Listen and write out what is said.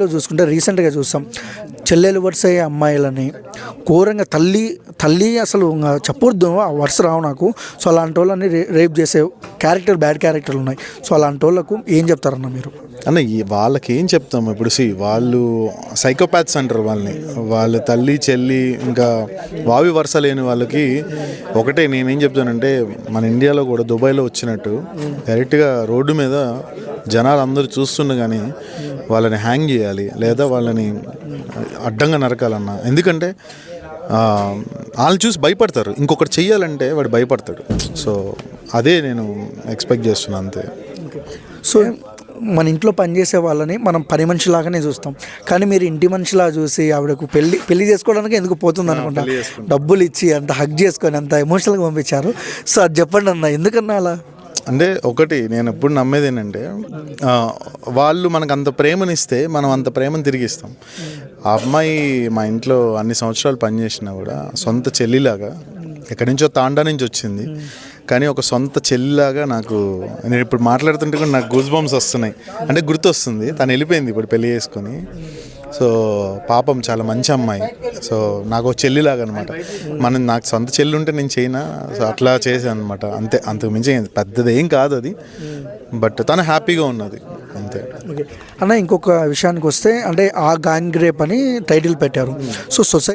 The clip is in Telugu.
లో చూసుకుంటే రీసెంట్గా చూస్తాం. చెల్లెలు వరుస అయ్యే అమ్మాయిలని ఘోరంగా తల్లి తల్లి అసలు చెప్పొద్దు ఆ వరుస రావు నాకు. సో అలాంటి వాళ్ళని రేప్ చేసే క్యారెక్టర్ బ్యాడ్ క్యారెక్టర్లు ఉన్నాయి. సో అలాంటి వాళ్ళకు ఏం చెప్తారన్న మీరు? అన్న వాళ్ళకి ఏం చెప్తాం ఇప్పుడు? సి వాళ్ళు సైకోపాత్స్ అంటారు వాళ్ళని. వాళ్ళ తల్లి చెల్లి ఇంకా వావి వరుస లేని వాళ్ళకి ఒకటే నేనేం చెప్తానంటే మన ఇండియాలో కూడా దుబాయ్లో వచ్చినట్టు డైరెక్ట్గా రోడ్డు మీద జనాలు అందరూ చూస్తుండగానే వాళ్ళని హ్యాంగ్ చేయాలి లేదా వాళ్ళని అడ్డంగా నరకాలన్న. ఎందుకంటే ఆ, వాళ్ళని చూసి భయపడతారు. ఇంకొకటి చెయ్యాలంటే వాడు భయపడతాడు. సో అదే నేను ఎక్స్పెక్ట్ చేస్తున్నాను అంతే. సో మన ఇంట్లో పనిచేసే వాళ్ళని మనం పని మనిషిలాగానే చూస్తాం. కానీ మీరు ఇంటి మనిషిలా చూసి ఆవిడకు పెళ్ళి పెళ్ళి చేసుకోవడానికి ఎందుకు పోతుంది అనుకుంటా? డబ్బులు ఇచ్చి అంత హక్ చేసుకొని అంత ఎమోషనల్గా పంపించారు. సో అది చెప్పండి అన్న ఎందుకన్నా అలా? అంటే ఒకటి నేను ఎప్పుడు నమ్మేది ఏంటంటే వాళ్ళు మనకు అంత ప్రేమనిస్తే మనం అంత ప్రేమను తిరిగిస్తాం. ఆ అమ్మాయి మా ఇంట్లో అన్ని సంవత్సరాలు పనిచేసినా కూడా సొంత చెల్లిలాగా ఎక్కడి నుంచో తాండా నుంచి వచ్చింది. కానీ ఒక సొంత చెల్లిలాగా నాకు నేను ఇప్పుడు మాట్లాడుతుంటే కూడా నాకు గూజ్ బాంబ్స్ వస్తున్నాయి. అంటే గుర్తొస్తుంది తను వెళ్ళిపోయింది ఇప్పుడు పెళ్ళి చేసుకొని. సో పాపం చాలా మంచి అమ్మాయి. సో నాకు చెల్లిలాగా అనమాట మనం నాకు సొంత చెల్లి ఉంటే నేను చేయనా? సో అట్లా చేశాను అనమాట అంతే అంతకు మించి పెద్దది ఏం కాదు అది. బట్ తను హ్యాపీగా ఉన్నది. అంతే. అన్న ఇంకొక విషయానికి వస్తే అంటే ఆ గాంగ్ గ్రేప్ అని టైటిల్ పెట్టారు. So society